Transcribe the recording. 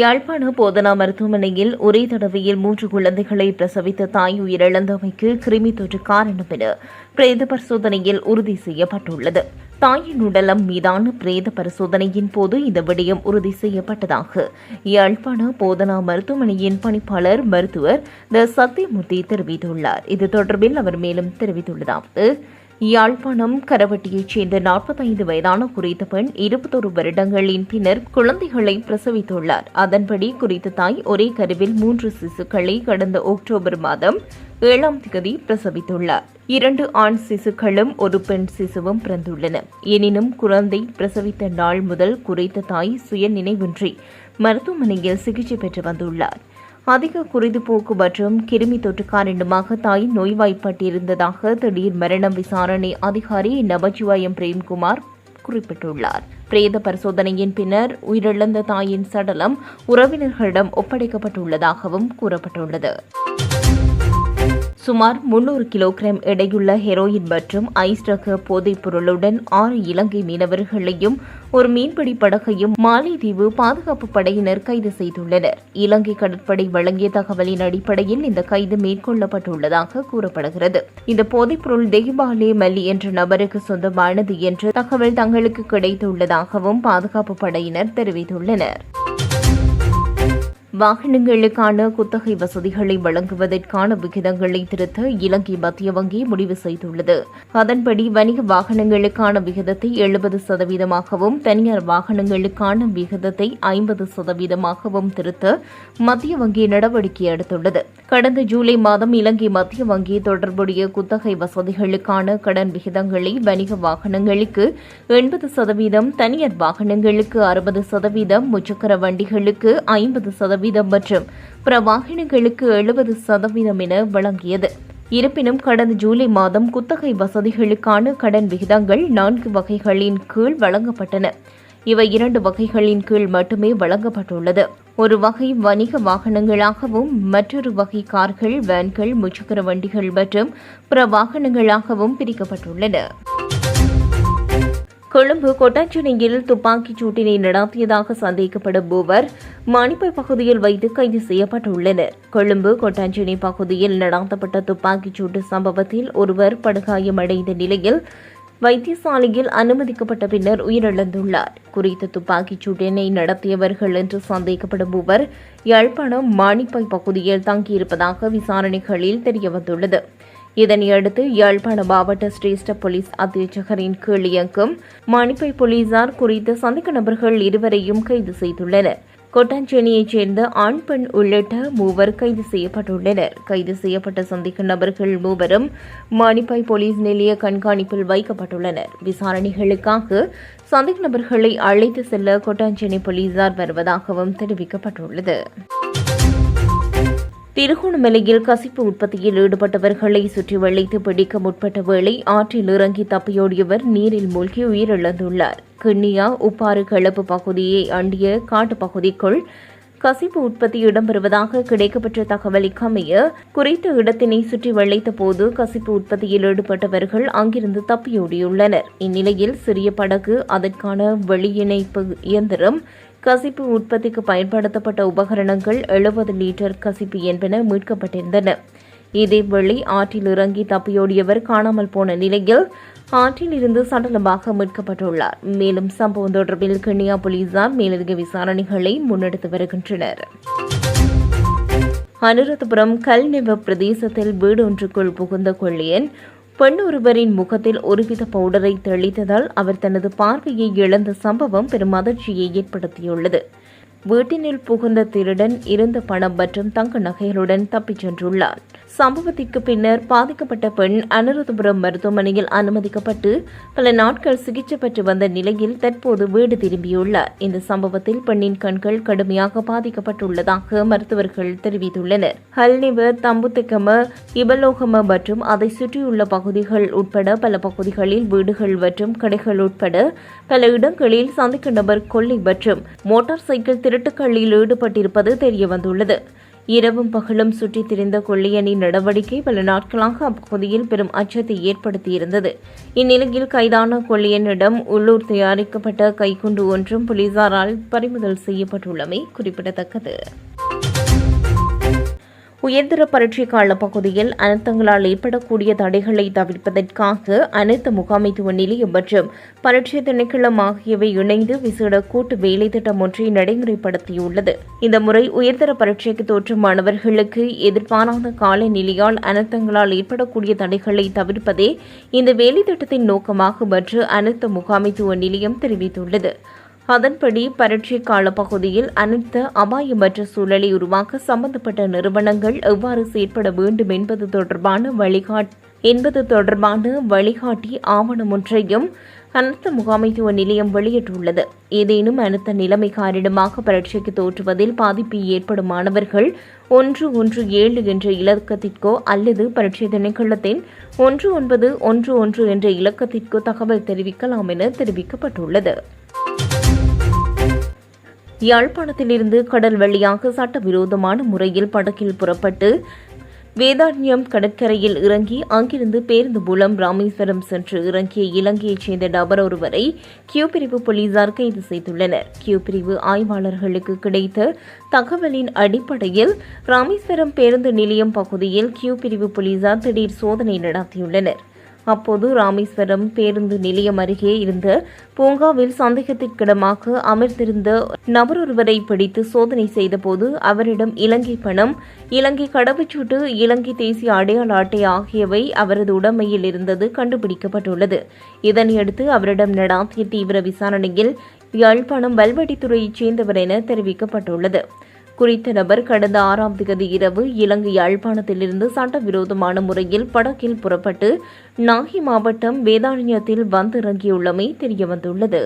யாழ்ப்பாண போதனா மருத்துவமனையில் ஒரே தடவையில் மூன்று குழந்தைகளை பிரசவித்த தாய் உயிரிழந்தமைக்கு கிருமி தொற்று காரணம் என பிரேத பரிசோதனையில் உறுதி செய்யப்பட்டுள்ளது. தாயின் உடலம் மீதான பிரேத பரிசோதனையின் போது இந்த விடயம் உறுதி செய்யப்பட்டதாக யாழ்ப்பாண போதனா மருத்துவமனையின் பணிப்பாளர் மருத்துவர் த சத்தியமூர்த்தி தெரிவித்துள்ளார். இது தொடர்பில் அவர் மேலும் தெரிவித்துள்ளதாவது. யாழ்ப்பாணம் கரவட்டியைச் சேர்ந்த நாற்பத்தைந்து வயதான குறித்த பெண் இருபத்தொரு வருடங்களின் பின்னர் குழந்தைகளை பிரசவித்துள்ளார். அதன்படி குறித்த தாய் ஒரே கருவில் மூன்று சிசுக்களை கடந்த அக்டோபர் மாதம் ஏழாம் தேதி பிரசவித்துள்ளார். இரண்டு ஆண் சிசுக்களும் ஒரு பெண் சிசுவும் பிறந்துள்ளன. எனினும் குழந்தை பிரசவித்த நாள் முதல் குறித்த தாய் சுய நினைவின்றி மருத்துவமனையில் சிகிச்சை பெற்று வந்துள்ளார். அதிக குருதிப்போக்கு மற்றும் கிருமி தொற்று காரணமாக தாய் நோய்வாய்ப்பட்டிருந்ததாக திடீர் மரணம் விசாரணை அதிகாரி நமச்சிவாயம் பிரேம்குமார் குறிப்பிட்டுள்ளார். பிரேத பரிசோதனையின் பின்னர் உயிரிழந்த தாயின் சடலம் உறவினர்களிடம் ஒப்படைக்கப்பட்டுள்ளதாகவும் கூறப்பட்டுள்ளது. சுமார் முன்னூறு கிலோகிராம் எடையுள்ள ஹெரோயின் மற்றும் ஐஸ் ரக போதைப் பொருளுடன் ஆறு இலங்கை மீனவர்களையும் ஒரு மீன்பிடி படகையும் மாலைதீவு பாதுகாப்பு படையினர் கைது செய்துள்ளனர். இலங்கை கடற்படை வழங்கிய தகவலின் அடிப்படையில் இந்த கைது மேற்கொள்ளப்பட்டுள்ளதாக கூறப்படுகிறது. இந்த போதைப்பொருள் தெஹிபாலே மல்லி என்ற நபருக்கு சொந்தமானது என்ற தகவல் தங்களுக்கு கிடைத்துள்ளதாகவும் பாதுகாப்பு படையினர் தெரிவித்துள்ளனர். வாகனங்களுக்கான குத்தகை வசதிகளை வழங்குவதற்கான விகிதங்களை திருத்த இலங்கை மத்திய வங்கி முடிவு செய்துள்ளது. அதன்படி வணிக வாகனங்களுக்கான விகிதத்தை எழுபது சதவீதமாகவும் தனியார் வாகனங்களுக்கான விகிதத்தை ஐம்பது சதவீதமாகவும் திருத்த மத்திய வங்கி நடவடிக்கை எடுத்துள்ளது. கடந்த ஜூலை மாதம் இலங்கை மத்திய வங்கி தொடர்புடைய குத்தகை வசதிகளுக்கான கடன் விகிதங்களை வணிக வாகனங்களுக்கு எண்பது சதவீதம் தனியார் வாகனங்களுக்கு அறுபது சதவீதம் முச்சக்கர வண்டிகளுக்கு ஐம்பது சதவீதம் சதவீதம் மற்றும் பிற வாகனங்களுக்கு எழுபது சதவீதம் என வழங்கியது. இருப்பினும் கடந்த ஜூலை மாதம் குத்தகை வசதிகளுக்கான கடன் விகிதங்கள் நான்கு வகைகளின் கீழ் வழங்கப்பட்டன. இவை இரண்டு வகைகளின் கீழ் மட்டுமே வழங்கப்பட்டுள்ளது. ஒரு வகை வணிக வாகனங்களாகவும் மற்றொரு வகை கார்கள் வேன்கள் முச்சக்கர வண்டிகள் மற்றும் பிற வாகனங்களாகவும் பிரிக்கப்பட்டுள்ளன. கொழும்பு கொட்டாஞ்சனையில் துப்பாக்கிச் சூட்டினை நடாத்தியதாக சந்தேகப்படும் மூவர் மணிப்பை பகுதியில் வைத்து கைது செய்யப்பட்டுள்ளனர். கொழும்பு கொட்டாஞ்சனை பகுதியில் நடாத்தப்பட்ட துப்பாக்கிச் சூட்டு சம்பவத்தில் ஒருவர் படுகாயமடைந்த நிலையில் வைத்தியசாலையில் அனுமதிக்கப்பட்ட பின்னர் உயிரிழந்துள்ளார். குறித்த துப்பாக்கிச் சூட்டினை நடத்தியவர்கள் என்று சந்தேகப்படும் மூவர் யாழ்ப்பாணம் மாணிப்பை பகுதியில் தங்கியிருப்பதாக விசாரணைகளில் தெரியவந்துள்ளது. இதனையடுத்து யாழ்ப்பாண மாவட்ட சிரேஷ்ட போலீஸ் அத்தியட்சகரின் கீழ் இயங்கும் மணிப்பை போலீசார் குறித்த சந்தேக நபர்கள் இருவரையும் கைது செய்துள்ளனர். கொட்டாஞ்சேனியைச் சேர்ந்த ஆண் பெண் உள்ளிட்ட மூவர் கைது செய்யப்பட்டுள்ளனர். கைது செய்யப்பட்ட சந்தேக நபர்கள் மூவரும் மானிப்பாய் போலீஸ் நிலைய கண்காணிப்பில் வைக்கப்பட்டுள்ளனர். விசாரணைகளுக்காக சந்தேக நபர்களை அழைத்து செல்ல கொட்டாஞ்சேனி போலீசார் வருவதாகவும் தெரிவிக்கப்பட்டுள்ளது. திருகோணமலையில் கசிப்பு உற்பத்தியில் ஈடுபட்டவர்களை சுற்றி வளைத்து பிடிக்க முற்பட்ட வேளை ஆற்றில் இறங்கி தப்பியோடியவர் நீரில் மூழ்கி உயிரிழந்துள்ளார். கிண்ணியா உப்பாறு கிளப்பு பகுதியை அண்டிய காட்டுப்பகுதிக்குள் கசிப்பு உற்பத்தி இடம்பெறுவதாக கிடைக்கப்பெற்ற தகவலுக்கு அமைய குறித்த இடத்தினை சுற்றி வளைத்த போது கசிப்பு உற்பத்தியில் ஈடுபட்டவர்கள் அங்கிருந்து தப்பியோடியுள்ளனர். இந்நிலையில் சிறிய படகு அதற்கான வெளியிணைப்பு இயந்திரம் கசிப்பு உற்பத்திக்கு பயன்படுத்தப்பட்ட உபகரணங்கள் எழுபது லிட்டர் கசிப்பு என்பன மீட்கப்பட்டிருந்தன. இதேவேளை ஆற்றில் இறங்கி தப்பியோடியவர் காணாமல் போன நிலையில் ஆற்றில் இருந்து சடலமாக மீட்கப்பட்டுள்ளார். மேலும் சம்பவம் தொடர்பில் கிண்ணியா போலீசார் மேலதிக விசாரணைகளை முன்னெடுத்து வருகின்றனர். அனுராதபுரம் கல்நிவ பிரதேசத்தில் வீடொன்றுக்குள் புகுந்த கொள்ளியன் பெண் ஒருவரின் முகத்தில் ஒருவித பவுடரை தெளித்ததால் அவர் தனது பார்வையை இழந்த சம்பவம் பெரும் அதிர்ச்சியை ஏற்படுத்தியுள்ளது. வீட்டினில் புகுந்த திருடன் இருந்த பணம் மற்றும் தங்க நகைகளுடன் தப்பிச் சென்றுள்ளார் சம்பவத்திற்கு பின்னர் பாதிக்கப்பட்ட பெண் அனுராதபுரம் மருத்துவமனையில் அனுமதிக்கப்பட்டு பல நாட்கள் சிகிச்சை பெற்று வந்த நிலையில் தற்போது வீடு திரும்பியுள்ளார். இந்த சம்பவத்தில் பெண்ணின் கண்கள் கடுமையாக பாதிக்கப்பட்டுள்ளதாக மருத்துவர்கள் தெரிவித்துள்ளனர். ஹல்னிவ தம்புத்திக்கம இபலோகம மற்றும் அதை சுற்றியுள்ள பகுதிகள் உட்பட பல பகுதிகளில் வீடுகள் மற்றும் கடைகள் உட்பட பல இடங்களில் சந்திக்க நபர் கொள்ளை மற்றும் மோட்டார் சைக்கிள் திருட்டுக்களில் ஈடுபட்டிருப்பது தெரியவந்துள்ளது. இரவும் பகலும் சுற்றித் திரிந்த கொள்ளையனின் நடவடிக்கை பல நாட்களாக அப்பகுதியில் பெரும் அச்சத்தை ஏற்படுத்தியிருந்தது. இந்நிலையில் கைதான கொள்ளையனிடம் உள்ளூர் தயாரிக்கப்பட்ட கைக்குண்டு ஒன்றும் போலீசாரால் பறிமுதல் செய்யப்பட்டுள்ளமை குறிப்பிடத்தக்கது. உயர்தர பரீட்சை கால பகுதியில் அனர்த்தங்களால் ஏற்படக்கூடிய தடைகளை தவிர்ப்பதற்காக அனைத்து முகாமைத்துவ நிலையம் மற்றும் பரீட்சை திணைக்களம் ஆகியவை இணைந்து விசேட கூட்டு வேலை திட்டம் ஒன்றை நடைமுறைப்படுத்தியுள்ளது. இந்த முறை உயர்தர பரீட்சைக்கு தோற்றும் மாணவர்களுக்கு எதிர்பாராத கால நிலையால் அனர்த்தங்களால் ஏற்படக்கூடிய தடைகளை தவிர்ப்பதே இந்த வேலை திட்டத்தின் நோக்கமாகும் என்று அனைத்து முகாமைத்துவ நிலையம் தெரிவித்துள்ளது. அதன்படி பரீட்சை கால பகுதியில் அனைத்து அபாயமற்ற சூழலை உருவாக்க சம்பந்தப்பட்ட நிறுவனங்கள் எவ்வாறு செயற்பட வேண்டும் என்பது தொடர்பான வழிகாட் என்பது தொடர்பான வழிகாட்டி ஆவணம் ஒன்றையும் அனர்த்த முகாமைத்துவ நிலையம் வெளியிட்டுள்ளது. ஏதேனும் அனர்த்த நிலைமை காரணமாக பரீட்சைக்கு தோற்றுவதில் பாதிப்பு ஏற்படும் மாணவர்கள் ஒன்று ஒன்று ஏழு என்ற இலக்கத்திற்கோ அல்லது பரீட்சை திணைக்களத்தின் ஒன்று ஒன்பது ஒன்று ஒன்று என்ற இலக்கத்திற்கோ தகவல் தெரிவிக்கலாம் என தெரிவிக்கப்பட்டுள்ளது. யாழ்ப்பாணத்திலிருந்து கடல் வழியாக சட்டவிரோதமான முறையில் படகில் புறப்பட்டு வேதாரண்யம் கடற்கரையில் இறங்கி அங்கிருந்து பேருந்து மூலம் ராமேஸ்வரம் சென்று இறங்கிய இலங்கையைச் சேர்ந்த நபர் ஒருவரை கியூ பிரிவு போலீசார் கைது செய்துள்ளனர். கியூ பிரிவு ஆய்வாளர்களுக்கு கிடைத்த தகவலின் அடிப்படையில் ராமேஸ்வரம் பேருந்து நிலையம் பகுதியில் கியூ பிரிவு போலீசார் திடீர் சோதனை நடத்தியுள்ளனர். அப்போது ராமேஸ்வரம் பேருந்து நிலையம் அருகே இருந்த பூங்காவில் சந்தேகத்திற்கிடமாக அமர்ந்திருந்த நபரொருவரை பிடித்து சோதனை செய்தபோது அவரிடம் இலங்கை பணம் இலங்கை கடவுச்சூட்டு இலங்கை தேசிய அடையாள அட்டை ஆகியவை அவரது உடைமையில் இருந்தது கண்டுபிடிக்கப்பட்டுள்ளது. இதனையடுத்து அவரிடம் நடாத்திய தீவிர விசாரணையில் யாழ்ப்பாணம் வல்வெட்டித்துறையைச் சேர்ந்தவர் என தெரிவிக்கப்பட்டுள்ளது. குறித்த நபர் கடந்த ஆறாம் தேதி இரவு இலங்கை யாழ்ப்பாணத்திலிருந்து சட்டவிரோதமான முறையில் படகில் புறப்பட்டு நாகை மாவட்டம் வேதாரண்யத்தில் வந்திறங்கியுள்ளமை தெரியவந்துள்ளது.